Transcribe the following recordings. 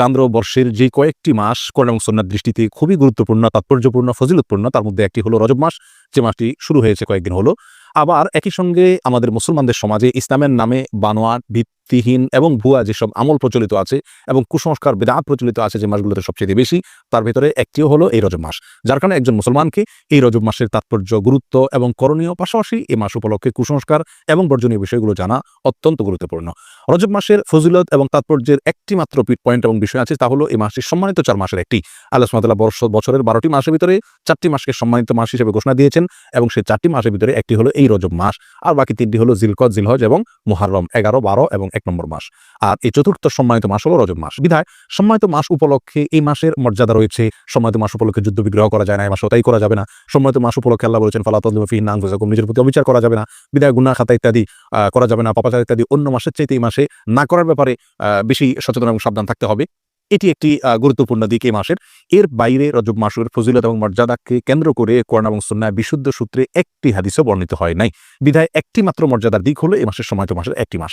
চান্দ্র বর্ষের যে কয়েকটি মাস এবং সন্ন্যার দৃষ্টিতে খুবই গুরুত্বপূর্ণ, তাৎপর্যপূর্ণ, ফজিলতপূর্ণ, তার মধ্যে একটি হলো রজব মাস। যে মাসটি শুরু হয়েছে কয়েকদিন হলো। আবার একই সঙ্গে আমাদের মুসলমানদের সমাজে ইসলামের নামে বানোয়াট ভিত্তিহীন এবং ভুয়া যেসব আমল প্রচলিত আছে এবং কুসংস্কার, বেদাত প্রচলিত আছে যে মাসগুলোতে সবচেয়ে বেশি, তার ভেতরে একটিও হলো এই রজব মাস। যার কারণে একজন মুসলমানকে এই রজব মাসের তাৎপর্য, গুরুত্ব এবং করণীয় পাশাপাশি এই মাস উপলক্ষে কুসংস্কার এবং বর্জনীয় বিষয়গুলো জানা অত্যন্ত গুরুত্বপূর্ণ। রজব মাসের ফজিলত এবং তাৎপর্যের একটি মাত্র পয়েন্ট এবং বিষয় আছে তা হলো এই মাসটি সম্মানিত চার মাসের একটি। আল্লাহ সুমাতাল্লাহ বর্ষ বছরের বারোটি মাসের ভিতরে চারটি মাসকে সম্মানিত মাস হিসেবে ঘোষণা দিয়েছেন এবং সেই চারটি মাসের ভিতরে একটি হলো এই রজব মাস। আর বাকি তিনটি হলো জিলকত, জিলহজ এবং মুহাররম। এগারো, বারো এবং এক নম্বর মাস। আর এই চতুর্থ সম্মানিত মাস হলো রজব মাস। বিধায় সম্মানিত মাস উপলক্ষে এই মাসের মর্যাদা রয়েছে। সম্মানিত মাস উপলক্ষে যুদ্ধ বিগ্রহ করা যায় না, এই মাসে তাই করা যাবে না। সম্মানিত মাস উপলক্ষে আল্লাহ বলেছেন ফালাতফি নাং নিজের প্রতি অবিচার করা যাবে না। বিধায় গুনা খাতা ইত্যাদি করা যাবে না। পাপাচার ইত্যাদি অন্য মাসের চাইতে এই মাসে না করার ব্যাপারে বেশি সচেতন এবং সাবধান থাকতে হবে। এটি একটি গুরুত্বপূর্ণ দিক এই মাসের। এর বাইরে রজব মাসের ফজিলত এবং মর্যাদাকে কেন্দ্র করে কোরআন এবং সুন্নাহ বিশুদ্ধ সূত্রে একটি হাদিসও বর্ণিত হয় নাই। বিধায় একটি মাত্র মর্যাদার দিক হলো এই মাসের সময়ত মাসের একটি মাস।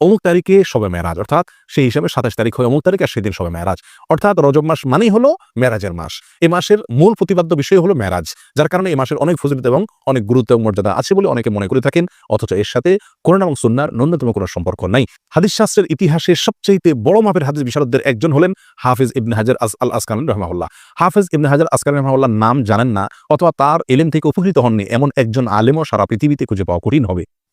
অমুক তারিখে সবে মেরাজ অর্থাৎ সেই হিসাবে সাতাশ তারিখ হয় অমুক তারিখ আর সেদিন সবে মেরাজ অর্থাৎ রজব মাস মানেই হলো মেরাজের মাস। এই মাসের মূল প্রতিপাদ্য বিষয় হলো মেরাজ যার কারণে এই মাসের অনেক ফজিলত এবং অনেক গুরুত্ব এবং মর্যাদা আছে বলে অনেকে মনে করে থাকেন, অথচ এর সাথে কোরআন এবং সুন্নার ন্যূনতম কোনো সম্পর্ক নাই। হাদিস শাস্ত্রের ইতিহাসে সবচেয়ে বড় মাপের হাদিস বিশারদদের একজন হলেন হাফিজ ইবনে হাজার আস আল আসকান রহমাউল্লাহ হাফিজ ইবনে হাজার আসকান রহমাউল্লাহ নাম জানেন না, অথবা তার এলেম থেকে উপকৃত হননি এমন একজন আলেমও সারা পৃথিবীতে খুঁজে পাওয়া কঠিন হবে।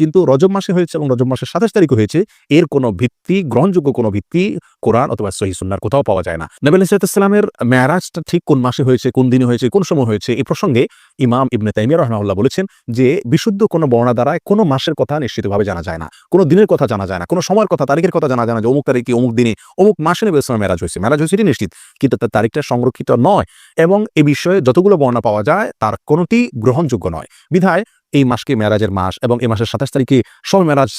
কিন্তু রজব মাসে হয়েছে এবং রজব মাসের সাতাশ তারিখে হয়েছে, এর কোনো ভিত্তি, গ্রহণযোগ্য কোনো ভিত্তি কোরআন অথবা সহি সুন্নার কোথাও পাওয়া যায় না। নবী আলাইসালামের মেয়ারাজটা ঠিক কোন মাসে হয়েছে, কোন দিনে হয়েছে, কোন সময় হয়েছে এই প্রসঙ্গে ইমাম ইবনে তাইমিয়া রহমাউল্লাহ বলেছেন যে, বিশুদ্ধ কোনো বর্ণনা দ্বারায় কোনো মাসের কথা নিশ্চিতভাবে জানা যায় না। কোনো দিনের কথা জানা যায় না, কোনো সময়ের কথা, তারিখের কথা জানা যায় না যে অমুক তারিখে, অমুক দিনে, অমুক মাসে নবী ইসলামের মেরাজ হয়েছে। মেরাজ হয়েছে নিশ্চিত, কিন্তু তার তারিখটা সংরক্ষিত নয় এবং এ বিষয়ে যতগুলো বর্ণনা পাওয়া যায়, তার কোনোটি গ্রহণযোগ্য নয়। বিধায় এই মাসকে মেরাজের মাস এবং এই মাসের সাতাশ তারিখে সব মেরাজ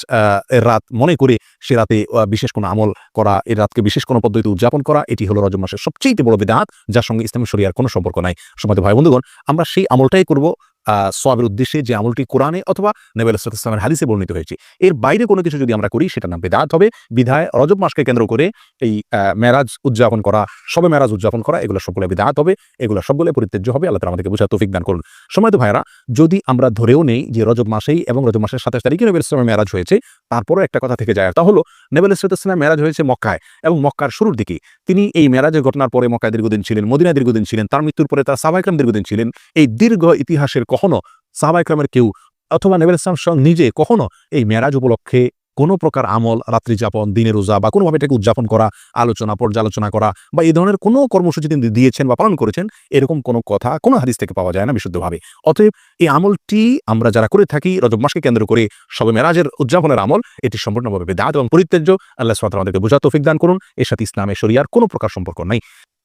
এর রাত মনে করে সে রাতে বিশেষ কোনো আমল করা, এই রাতকে বিশেষ কোনো পদ্ধতিতে উদযাপন করা, এটি হলো রজব মাসের সবচেয়ে বড় বিদাত, যার সঙ্গে ইসলামী শরিয়ার কোনো সম্পর্ক নাই। সময় ভাই বন্ধুগণ আমরা সেই আমলটাই করব আহ সোয়াবের উদ্দেশ্যে যে আমলটি কোরআনে অথবা নেবেল ইসলামের হাদিসে বর্ণিত হয়েছে। এর বাইরে কোনো কিছু যদি আমরা করি সেটা নাম বেদাত হবে। বিধায় রজব মাসকে কেন্দ্র করে এই মেরাজ উদযাপন করা, সবে মেরাজ উদযাপন করা, এগুলো সবগুলো বেদাত হবে, এগুলো সবগুলো পরিত্যাজ্য হবে, আল্লাহ আমাদেরকে বোঝা তৌফিক দান করুন। সময় তো ভাইরা যদি আমরা ধরেও নেই যে রজব মাসেই এবং রজব মাসের সাতাশ তারিখে নেবেল ইসলামের মেরাজ হয়েছে, তারপরও একটা কথা থেকে যায়, তা হলো নেবেল ইসলামের মেরাজ হয়েছে মক্কায় এবং মক্কার শুরুর দিকে। তিনি এই মেরাজের ঘটনার পরে মক্কায় দীর্ঘদিন ছিলেন, মদিনায় দীর্ঘদিন ছিলেন, তার মৃত্যুর পরে তার সাবাইকরাম দীর্ঘদিন ছিলেন। এই দীর্ঘ ইতিহাসের কখনো সাহাবাইকরামের কেউ অথবা নেবেল ইসলাম স্বয়ং নিজে কখনো এই মেরাজ উপলক্ষে কোনো প্রকার আমল, রাত্রি যাপন, দিনের রোজা বা কোনোভাবে এটাকে উদযাপন করা, আলোচনা, পর্যালোচনা করা বা এই ধরনের কোনো কর্মসূচি তিনি দিয়েছেন বা পালন করেছেন, এরকম কোনো কথা, কোনো হাদিস থেকে পাওয়া যায় না বিশুদ্ধভাবে। অতএব এই আমলটি আমরা যারা করে থাকি, রজব মাসকে কেন্দ্র করে সবে মেরাজের উদযাপনের আমল, এটি সম্পূর্ণভাবে বেদাত এবং পরিত্যাজ্য। আল্লাহ সালাত আমাদেরকে বোঝা তৌফিক দান করুন। এর সাথে ইসলামের শরিয়ার কোনো প্রকার সম্পর্ক নাই।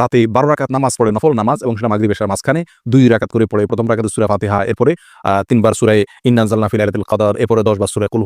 রাতে বারো রাকাত নামাজ পড়ে নফল নামাজ এবং সেটা মাগরিব এশার মাঝখানে দুই রাকাত করে পড়ে। প্রথম রাকাতে সূরা ফাতিহা, এরপরে তিনবার সূরায়ে ইন্নানজালনা ফি লাইলাতুল কদর, এরপরে দশ বার সূরা কুল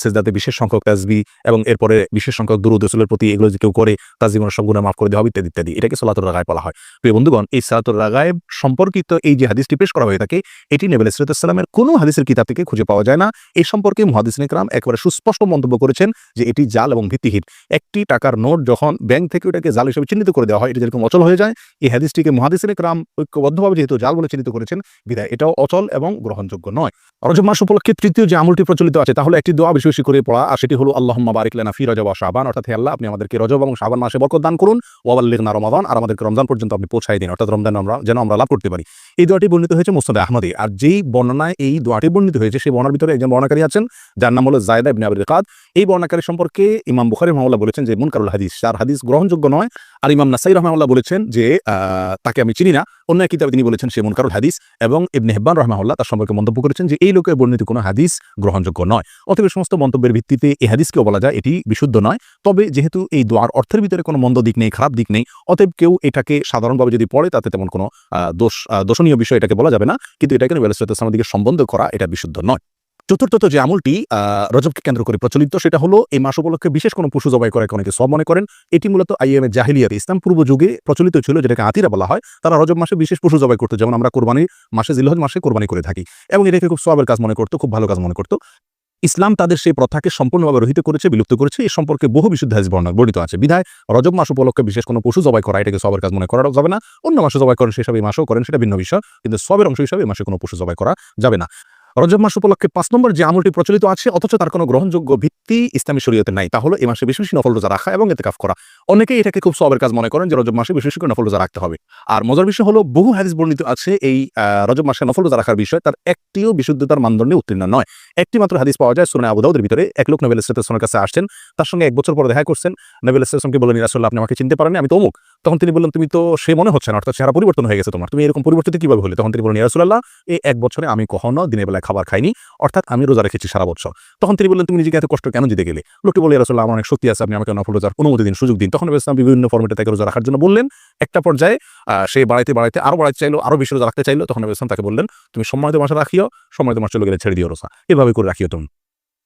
সেজদাতে বিশেষ সংখ্যক তাসবি এবং এরপরে বিশেষ সংখ্যক দুরূদ রাসূলের প্রতি এগুলো যে কেউ করে তার জীবনের সব গুনাহ মাফ করে দেওয়া হবে, ইত্যাদি ইত্যাদি। এটাকে সালাতুর রাগায় বলা হয়। প্রিয় বন্ধুগণ, এই সালাতুর রাগায় সম্পর্কিত এই যে হাদিসটি পেশ করা হয়ে থাকে, এটি নবী সালামের কোনো হাদিসের কিতাব থেকে খুঁজে পাওয়া যায় না। এই সম্পর্কে মুহাদিস ইকরাম একেবারে সুস্পষ্ট মন্তব্য করেছেন যে এটি জাল এবং ভিত্তিহীন। একটি টাকার নোট যখন ব্যাংক থেকে ওটাকে জাল হিসেবে চিহ্নিত করে দেওয়া হয়, এটি যেরকম অচল হয়ে যায়, এই হাদিসটিকে মহাদিসের ক্রাম ঐক্যবদ্ধভাবে যেহেতু জাল বলে চিহ্নিত করেছেন বিদায় এটাও অচল এবং গ্রহণযোগ্য নয়। রজব মাস উপলক্ষে তৃতীয় যে আমলটি প্রচলিত আছে, তাহলে একটি দোয়া বেশি বেশি করে পড়া, আর সেটি হলো আল্লাহ বারিক লেনা ফি রজব শাবান অর্থাৎ আল্লাহ, আপনি আমাদেরকে রজব এবং শাবান মাসে বরকত দান করুন ওয়াল্লিগ না রমাদান আর আমাদেরকে রমজান পর্যন্ত আপনি পৌঁছাই দিন, অর্থাৎ রমজান আমরা যেন আমরা লাভ করতে পারি। এই দোয়াটি বর্ণিত হয়েছে মুস্তাদ আহমদে, আর যেই বর্ণনায় এই দোয়াটি বর্ণিত হয়েছে, সেই বর্ণার ভিতরে একজন বর্ণাকারী আছেন, যার নাম হলো জায়দা ইবনে আবির কাদ। এই বর্ণাকারী সম্পর্কে ইমাম বুখারি রহমাল্লাহ বলেছেন যে মুনকারুল হাদিস। তার হাদিস গ্রহণযোগ্য নয়, আর ইমাম নাসাই রহমাল্লাহ বলেছেন যে তাকে আমি চিনি না। অন্য এক কিতাবে তিনি বলেছেন সে মুনকারুল হাদিস এবং ইবনে হেব্বান রহমাল্লাহ তার সম্পর্কে মন্তব্য করেছেন যে, এই লোকের বর্ণিত কোনো হাদিস গ্রহণযোগ্য নয়। অতএব সমস্ত মন্তব্যের ভিত্তিতে এই হাদিসকেও বলা যায়, এটি বিশুদ্ধ নয়। তবে যেহেতু এই দোয়ার অর্থের ভিতরে কোনো মন্দ দিক নেই, খারাপ দিক নেই, অতএব কেউ এটাকে সাধারণভাবে যদি পড়ে, তাতে তেমন কোনো দোষ দোষণীয় বিষয় এটাকে বলা যাবে না। কিন্তু এটাকে নবী দিকে সম্বন্ধ করা এটা বিশুদ্ধ নয়। চতুর্থত যে আমলটি আহ, রজবকে কেন্দ্র করে প্রচলিত সেটা হলো এই মাস উপলক্ষে বিশেষ কোনো পশু জবাই করে অনেকে সব মনে করেন। এটি মূলত আইএম এর জাহিলিয়াত ইসলাম পূর্ব যুগে প্রচলিত ছিল যেটাকে আতিরা বলা হয়। তারা রজব মাসে বিশেষ পশু জবাই করতো যেমন আমরা কোরবানি মাসে জিলহজ মাসে কোরবানি করে থাকি। এবং এটাকে খুব সবের কাজ মনে করতো খুব ভালো কাজ মনে করতো। ইসলাম তাদের সেই প্রথাকে সম্পূর্ণভাবে রহিত করেছে বিলুপ্ত করেছে। এই সম্পর্কে বহু বিশুদ্ধ হাদিস বর্ণনা বর্ণিত আছে। বিধায় রজব মাস উপলক্ষে বিশেষ কোনো পশু জবাই করা এটাকে সবের কাজ মনে করা যাবে না। অন্য মাসে জবাই করেন সেসব এই মাসেও করেন সেটা ভিন্ন বিষয়। কিন্তু সবের অংশ হিসাবে এই মাসে কোনো পশু জবাই করা যাবে না। রজব মাস উপলক্ষে পাঁচ নম্বর যে আমলটি প্রচলিত আছে অথচ তার কোনো গ্রহণযোগ্য ভিত্তি ইসলামী শরীয়তে নাই, তাহলে এই মাসে বেশি বেশি নফল রোজা রাখা এবং এতে কাফ করা। অনেকেই এটাকে খুব সবের কাজ মনে করেন যে রজব মাসে বেশি বেশি করে নফল রোজা রাখতে হবে। আর মজার বিষয় হলো, বহু হাদিস বর্ণিত আছে এই রজব মাসে নফল রোজা রাখার বিষয়, তার একটিও বিশুদ্ধতার মানদণ্ডে উত্তীর্ণ নয়। একটি মাত্র হাদিস পাওয়া যায় সুরানে আবু দাউদের ভিতরে, এক লোক নবী ইসলামের কাছে আসছেন, তার সঙ্গে এক বছর পরে দেখা করছেন। নবী ইসলামকে বললেন রাসূলুল্লাহ, আপনি আমাকে চিনতে পারেন আমি তো অমুক। তখন তিনি বললেন, তুমি তো সে মনে হচ্ছে না, অর্থাৎ চেহারা পরিবর্তন হয়ে গেছে তোমার। তুমি এরকম পরিবর্তিত কীভাবে হলে? তখন তিনি বললেন রাসূলুল্লাহ, এই এক বছরে আমি কখনো দিনের বেলায় খাবার খাইনি, অর্থাৎ আমি রোজা রেখেছি সারা বছর। তখন তিনি বললেন, তুমি নিজেকে এত কষ্ট কেন জিতে গেলে? লোকটি বলে রাসূলুল্লাহ আমার অনেক শক্তি আছে, আপনি আমাকে নফল রোজার অনুমতি দিন সুযোগ দিন। তখন ইসলাম বিভিন্ন ফর্মেটে তাকে রোজা রাখার জন্য বললেন। একটা পর্যায়ে সে বাড়াইতে বাড়াইতে আরও বাড়াইতে চাইলো আরও বেশি রোজা রাখতে চাইলো। তখন ইসলাম তাকে বললেন, তুমি সম্মানিত মাসে রাখিও, সম্মানিত মাস চলে গেলে ছেড়ে দিও রোজা। এভাবে করে রাখিও তুমি।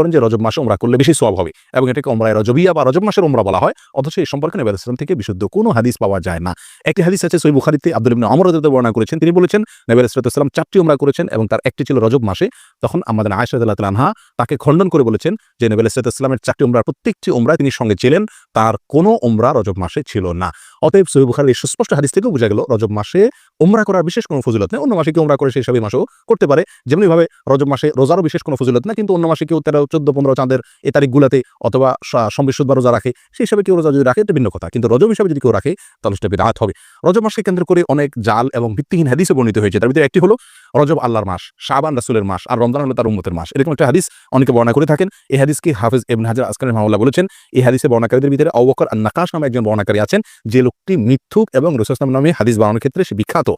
করেন যে রজব মাসে ওমরা করলে বেশি সব হবে এবং এটাকে ওমরায় রজবিয়া বা রজব মাসের ওমরা বলা হয়, অথচ এই সম্পর্কে নবী আলাইহিস সালাম থেকে বিশুদ্ধ কোনো হাদিস পাওয়া যায় না। একটি হাদিস আছে সই বুখারিতে আব্দুল ইবনে রাদিয়াল্লাহু বর্ণনা করেছেন। তিনি বলেছেন, নবী আলাইহিস সালাম চারটি ওমরা করেছেন এবং তার একটি ছিল রজব মাসে। তখন আমাদের তাআলা আনহা তাকে খণ্ডন করে বলেছেন যে নবী আলাইহিস সালামের চারটি ওমরার প্রত্যেকটি ওমরায় তিনি সঙ্গে ছিলেন, তার কোনো ওমরা রজব মাসে ছিল না। অতএব সই বুখারীর সুস্পষ্ট হাদিস থেকেও বোঝা গেল, রজব মাসে ওমরা করার বিশেষ কোনো ফজিলত নেই। অন্য মাসে কেউ ওমরা করে সেই সবই মাসেও করতে পারে। যেমনিভাবে রজব মাসে রোজারও বিশেষ কোনো ফজিলত না, কিন্তু অন্য মাসে কেউ তেরো চোদ্দ পনেরো চাঁদের এই তারিখগুলোতে অথবা সম্বিশুদ্ধ রোজা রাখে, সেই হিসাবে কেউ রোজা যদি রাখে, এটা ভিন্ন কথা। কিন্তু রজব হিসাবে যদি কেউ রাখে, তাহলে সেটা বিরাট হবে। রজব মাসকে কেন্দ্র করে অনেক জাল এবং ভিত্তিহীন হাদিসে বর্ণিত হয়েছে। তার ভিতরে একটি হলো রজব আল্লাহর মাস, শাবান রাসুলের মাস আর রমজান হলো তার উম্মতের মাস। এরকম একটা হাদিস অনেকে বর্ণনা করে থাকেন। এই হাদিসকে হাফিজ এবন হাজার আসকার মামলা বলেছেন। এই হাদিসে বর্ণাকারীদের ভিতরে অবকর আর নাকাশ নামে একজন বর্ণাকারী আছেন। যে লোকটি মিথ্যুক এবং রসুলাম নামে হাদিস বানানোর ক্ষেত্রে সে বিখ্যাত।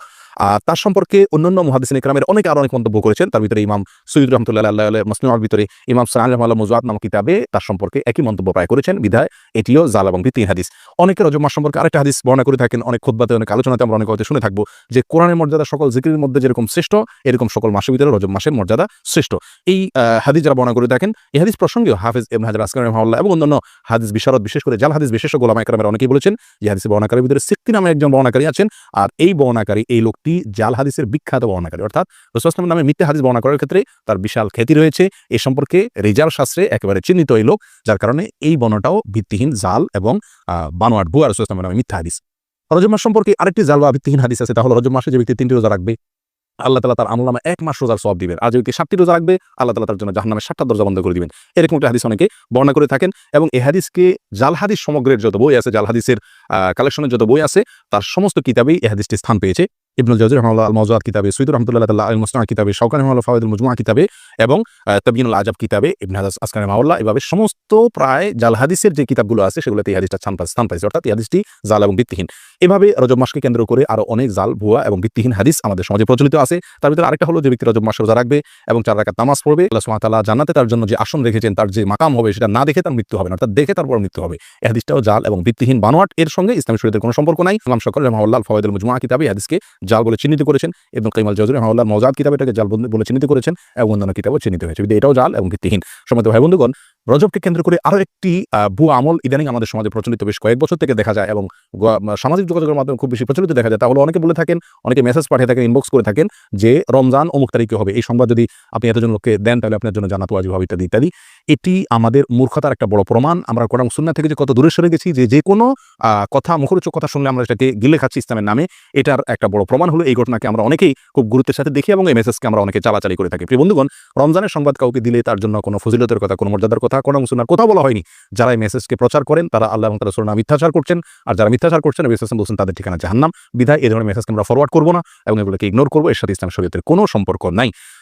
আর তার সম্পর্কে অন্যান্য মহাদিসিন ইকরামের অনেকে আরও অনেক মন্তব্য করেছেন। তার ভিতরে ইমাম সৈয়দ রহমতুল্লাহ আল্লাহ ভিতরে ইমাম সালাম রহমাল্লাহ মুজাদ নামক কিতাবে তার সম্পর্কে একই মন্তব্য প্রায় করেছেন। বিধায় এটিও জাল এবং ভিত্তিহীন হাদিস। অনেকে রজব মাস সম্পর্কে আরেকটা হাদিস বর্ণনা করে থাকেন। অনেক খুদ্বাতে অনেক আলোচনাতে আমরা অনেক হয়তো শুনে থাকব যে কোরআনের মর্যাদা সকল জিকিরের মধ্যে যেরকম শ্রেষ্ঠ, এরকম সকল মাসের ভিতরে রজব মাসের মর্যাদা শ্রেষ্ঠ। এই হাদিস যারা বর্ণনা করে থাকেন, এই হাদিস প্রসঙ্গেও হাফিজ এম হাজার, আসকার রহমাল্লাহ এবং অন্যান্য হাদিস বিশারদ, বিশেষ করে জাল হাদিস বিশেষ গোলামা একরামের অনেকেই বলেছেন যে হাদিসে বর্ণাকারীর ভিতরে সিক্তি নামে একজন বর্ণাকারী আছেন। আর এই বর্ণাকারী, এই লোকটি জাল হাদিসের বিখ্যাত বর্ণাকারী। অর্থাৎ রসুলাম নামে মিথ্যা হাদিস বর্ণনা করার ক্ষেত্রে তার বিশাল খ্যাতি রয়েছে। এ সম্পর্কে রেজাল শাস্ত্রে একেবারে চিহ্নিত এই লোক যার কারণে এই বর্ণটাও ভিত্তিহীন জাল এবং আহ, বানোয়াট ভুয়া রসুলাম নামে মিথ্যা হাদিস। রজব মাস সম্পর্কে আরেকটি জাল বা ভিত্তিহীন হাদিস আছে তাহলে রজব মাসে যে ব্যক্তি তিনটি রোজা রাখবে আল্লাহ তালা তার আমল নামে এক মাস রোজার সব দিবেন। আর যে ব্যক্তি সাতটি রোজা রাখবে আল্লাহ তালা তার জন্য জাহান নামে সাতটা দরজা বন্ধ করে দিবেন। এরকম একটা হাদিস অনেকে বর্ণনা করে থাকেন এবং এই হাদিসকে জাল হাদিস সমগ্রের যত বই আছে জাল হাদিসের কালেকশনের যত বই আছে তার সমস্ত কিতাবেই এই হাদিসটি স্থান পেয়েছে। ইবনুল জাজির রহমাল্লাহ আল মজাদ কিতাবে সৈদ রহমতুল্লাহ তাল্লাহ আল মুসনা কিতাবে শৌকান রহমাল্লাহ ফাওয়াদুল মুজমুয়া কিতাবে এবং তবিনুল আজাব কিতাবে, ইবনে হাজাস আসকান মাওল্লাহ এভাবে সমস্ত প্রায় জাল হাদিসের যে কিতাবগুলো আছে সেগুলোতে এই হাদিসটা স্থান স্থান পাইছে। অর্থাৎ এই হাদিসটি জাল এবং ভিত্তিহীন। এভাবে রজব মাসকে কেন্দ্র করে আরও অনেক জাল, ভুয়া এবং ভিত্তিহীন হাদিস আমাদের সমাজে প্রচলিত আছে। তার ভিতরে আরেকটা হলো যে ব্যক্তি রজব মাসে রোজা রাখবে এবং চার রাকাত নামাজ পড়বে, আল্লাহ তাআলা জান্নাতে তার জন্য যে আসন রেখেছেন, তার যে মাকাম হবে সেটা না দেখে তার মৃত্যু হবে অর্থাৎ দেখে তারপর মৃত্যু হবে। এই হাদিসটাও জাল এবং ভিত্তিহীন বানোয়াট। এর সঙ্গে ইসলামী শরীয়তের কোনো সম্পর্ক নাই। ইমাম সকল রহমাল্লাহ ফাওয়াদুল মুজমুয়া কিতাবে হাদিসকে জাল বলে চিহ্নিত করেছেন এবং কাইমাল চৌধুরী রহমাল্লাহ মজাদ কিতাব এটাকে জাল বলে- চিহ্নিত করেছেন এবং অন্যান্য কিতাবও চিহ্নিত হয়েছে। এটাও জাল এবং ভিত্তিহীন। সময় ভাই বন্ধুগণ রজবকে কেন্দ্র করে আরও একটি ভুয়া আমল ইদানিং আমাদের সমাজে প্রচলিত। বেশ কয়েক বছর থেকে দেখা যায় এবং সামাজিক যোগাযোগের মাধ্যমে খুব বেশি প্রচলিত দেখা যায়। তাহলে অনেকে বলে থাকেন, অনেকে মেসেজ পাঠিয়ে থাকেন ইনবক্স করে থাকেন যে, রমজান অমুক তারিখে হবে? এই সংবাদ যদি আপনি এতজন লোককে দেন, তাহলে আপনার জন্য জানাতো আজীব হবে ইত্যাদি ইত্যাদি। এটি আমাদের মূর্খতার একটা বড় প্রমাণ। আমরা কোরআন সুন্না থেকে যে কত দূরে সরে গেছি, যে যে কোনো কথা, মুখরোচক কথা শুনলে আমরা সেটাকে গিলে খাচ্ছি ইসলামের নামে, এটার একটা বড় প্রমাণ হলো এই ঘটনাকে আমরা অনেকেই খুব গুরুত্বের সাথে দেখি এবং এই মেসেজকে আমরা অনেকে চালাচালি করে থাকি। প্রিয় বন্ধুগণ, রমজানের সংবাদ কাউকে দিলে তার জন্য কোনো ফজিলতের কথা, কোনো মর্যাদার কথা কোনো মুসলমান কথা বলা হয়নি। যারা এই মেসেজকে প্রচার করেন, তারা আল্লাহ এবং তারা সুরনা মিথ্যাচার করছেন। আর যারা মিথ্যাচার করছেন, নবী ইসলাম বলছেন, তাদের ঠিকানা জাহান্নাম। বিধায় এই ধরনের মেসেজকে আমরা ফরওয়ার্ড করব না এবং এগুলোকে ইগনোর করব। এর সাথে ইসলাম শরীয়তের কোনো সম্পর্ক নাই।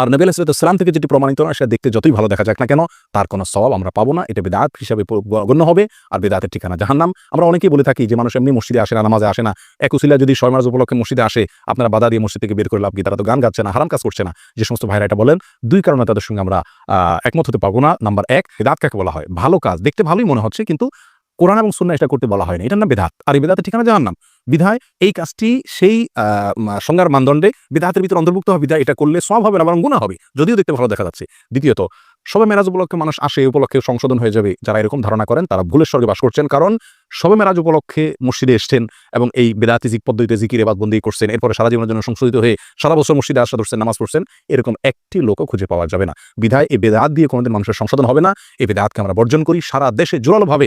আর নবী আলাইসালাম থেকে যেটি প্রমাণিত নয় সেটা দেখতে যতই ভালো দেখা যাক না কেন, তার কোনো সবাব আমরা পাবো না। এটা বেদাত হিসাবে গণ্য হবে, আর বেদাতের ঠিকানা জাহান্নাম। আমরা অনেকেই বলে থাকি যে, মানুষ এমনি মসজিদে আসে না, নামাজে আসে না। এক উসিলা যদি ছয় উপলক্ষে মসজিদে আসে, আপনারা বাধা দিয়ে মসজিদ থেকে বের করে লাভ কি? তারা তো গান গাচ্ছে না, হারাম কাজ করছে না। যে সমস্ত ভাইরা এটা বলেন, দুই কারণে তাদের সঙ্গে আমরা একমত হতে পারব না। নাম্বার এক, বেদাত কাকে বলা হয়? ভালো কাজ। দেখতে ভালোই মনে হচ্ছে, কিন্তু কোরআন এবং সুন্না এটা করতে বলা হয়নি। এটার নাম বেদাত। আর এই বেদাতের ঠিকানা জানার নাম বিধায় এই কাজটি সেই সংজ্ঞার মানদণ্ডে বিধাতের ভিতরে অন্তর্ভুক্ত হবে। বিধায় এটা করলে সব হবে না, বরং গুণা হবে। যদিও দেখতে ভালো দেখা যাচ্ছে। দ্বিতীয়ত সবে মেরাজ উপলক্ষে মানুষ আসে, এই উপলক্ষে সংশোধন হয়ে যাবে। যারা এরকম ধারণা করেন, তারা ভুলের স্বর্গে বাস করছেন। কারণ সবে মেরাজ উপলক্ষে মসজিদে এসছেন এবং এই বেদাতি জিক পদ্ধতিতে জিকির এবাদ বন্দি করছেন। এরপরে সারা জীবনের জন্য সংশোধিত হয়ে সারা বছর মসজিদে আসা ধরছেন, নামাজ পড়ছেন, এরকম একটি লোকও খুঁজে পাওয়া যাবে না। বিধায় এই বেদাত দিয়ে কোনোদিন মানুষের সংশোধন হবে না। এই বেদাতকে আমরা বর্জন করি। সারা দেশে জোরালোভাবে